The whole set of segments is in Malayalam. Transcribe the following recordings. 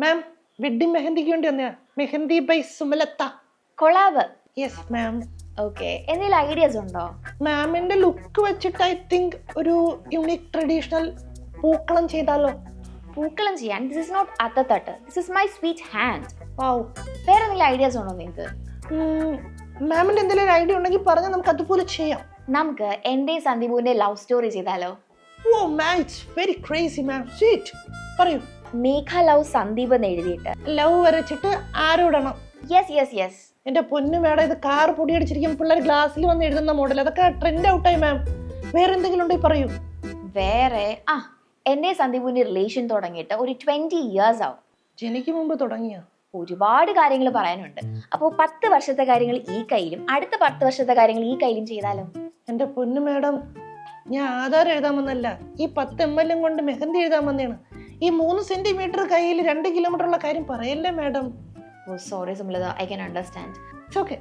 മാം വെഡിങ് മെഹന്തിക്ക് വേണ്ടി വന്നയാ. Mehndi by Sumalatha collab. Yes ma'am okay എന്തെങ്കിലും ഐഡിയാസ് ഉണ്ടോ? മാമിന്റെ ലുക്ക് വെച്ചിട്ട് ഐ തിങ്ക് ഒരു യുണീക് ട്രഡീഷണൽ പൂക്കളം ചെയ്താലോ? പൂക്കളം ചെയ്യാൻ. This is not അത്തത്തട്ട് this is my sweet hand wow വേറെ എന്തെങ്കിലും ഐഡിയാസ് ഉണ്ടോ നിങ്ങൾക്ക്? മാമിന്റെ എന്തെങ്കിലും ഒരു ഐഡിയ ഉണ്ടെങ്കിൽ പറഞ്ഞാൽ നമുക്ക് അതുപോലെ ചെയ്യാം. നമുക്ക് എന്റെ സന്ദീപുവിന്റെ ലവ് സ്റ്റോറി ചെയ്താലോ? ഓ ma'am it's very crazy ma'am sweet പറയൂ. മേഘ ലവ് സന്ദീപ് എന്ന് എഴുതിയിട്ട്. ലവ് വരച്ചിട്ട് ആരോടണം? യെസ് യെസ് യെസ് എന്റെ പൊന്നു മേഡം ഇത് കാർ പൊടിയടിച്ചിരിക്കും പിള്ളേർ ഗ്ലാസ്സിൽ വന്ന് എഴുതുന്ന മോഡൽ അതൊക്കെ ട്രെൻഡ് ഔട്ടായി മാം വേറെ എന്തെങ്കിലും ഉണ്ടെങ്കിൽ പറയൂ. വേറെ ആ എന്നെ സന്ദീപിന്റെ റിലേഷൻ തുടങ്ങിയിട്ട് ഒരു ട്വന്റി ഇയേഴ്സ് ആവും. ജനിക്ക് മുമ്പ് തുടങ്ങിയ? ഒരുപാട് കാര്യങ്ങൾ പറയാനുണ്ട്. അപ്പോൾ പത്ത് വർഷത്തെ കാര്യങ്ങൾ ഈ കയ്യിലും അടുത്ത പത്ത് വർഷത്തെ കാര്യങ്ങൾ ഈ കയ്യിലും ചെയ്താലും? എന്റെ പൊന്നു മേഡം ഞാൻ ആധാരം എഴുതാമെന്നല്ല ഈ പത്ത് എം എൽ എം കൊണ്ട് മെഹന്തി എഴുതാമെന്നാണ് ഈ മൂന്ന് സെന്റിമീറ്റർ കയ്യിൽ രണ്ട് കിലോമീറ്റർ ഉള്ള കാര്യം പറയല്ലേ madam oh sorry Sumalatha. I can understand okay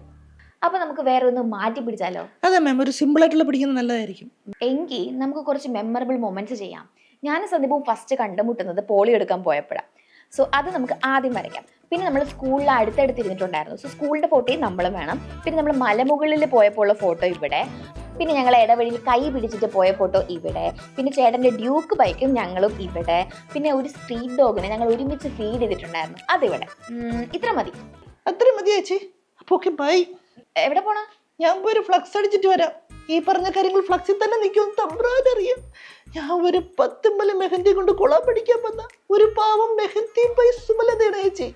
അപ്പൊ നമുക്ക് വേറെ ഒന്ന് മാറ്റി പിടിച്ചാലോ? അതെ മാം ഒരു സിമ്പിൾ ആയിട്ടുള്ള പിടിക്കുന്നത് നല്ലതായിരിക്കും. എങ്കിൽ നമുക്ക് കുറച്ച് മെമ്മറബിൾ മൊമെന്റ്സ് ചെയ്യാം. ഞാൻ സന്ദീപും ഫസ്റ്റ് കണ്ടുമുട്ടുന്നത് പോളി എടുക്കാൻ പോയപ്പോഴാണ് സോ അത് നമുക്ക് ആദ്യം വരയ്ക്കാം. പിന്നെ നമ്മൾ സ്കൂളിൽ അടുത്തടുത്ത് ഇരുന്നിട്ടുണ്ടായിരുന്നു. സോ സ്കൂളിന്റെ ഫോട്ടോയും നമ്മളും വേണം. പിന്നെ നമ്മൾ മലമുകളിൽ പോയപ്പോൾ ഉള്ള ഫോട്ടോ ഇവിടെ. പിന്നെ ഞങ്ങൾ ഇടവഴിയിൽ കൈ പിടിച്ചിട്ട് പോയ ഫോട്ടോ ഇവിടെ. പിന്നെ ചേട്ടന്റെ ഡ്യൂക്ക് ബൈക്കും ഞങ്ങളും ഇവിടെ. പിന്നെ ഒരു സ്ട്രീറ്റ് ഡോഗിനെ ഞങ്ങൾ ഒരുമിച്ച് ഫീഡ് ചെയ്തിട്ടുണ്ടായിരുന്നു. അതിവിടെ. ഇത്ര മതി. അത്ര മതി ചേച്ചി. ഓക്കെ ബൈ എവിടെ പോണ? ഞാൻ പോയി ഒരു ഫ്ലക്സ് അടിച്ചിട്ട് വരാം. ഈ പറഞ്ഞ കാര്യങ്ങൾ ഫ്ലക്സിൽ തന്നെ നിൽക്കും. തമ്പ്രാനറിയാം. ഞാൻ ഒരു പത്തുമ്പല മെഹന്തി കൊണ്ട് കുള പിടിക്കാൻ വന്ന ഒരു പാവം മെഹന്തി പൈ സുമലതയാണ് ചേച്ചി.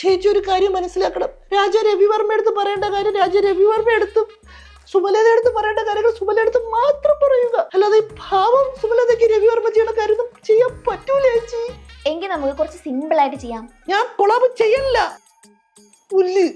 ചേച്ചി ഒരു കാര്യം മനസ്സിലാക്കണം. രാജ രവിവർമ്മ എടുത്ത് പറയേണ്ട കാര്യം രാജ രവിവർമ്മ എടുത്തും സുമലത എടുത്ത് പറയേണ്ട കാര്യങ്ങൾ സുമല എടുത്ത് മാത്രം പറയുക. അല്ലാതെ ഈ ഭാവം സുമലതയ്ക്ക് രവിവർമ്മ ചെയ്യുന്ന കാര്യം ചെയ്യാൻ പറ്റൂല ചേച്ചി. എങ്കിൽ നമുക്ക് കുറച്ച് സിമ്പിൾ ആയിട്ട് ചെയ്യാം. ഞാൻ കൊളാബ് ചെയ്യണില്ല. പുല്ല്.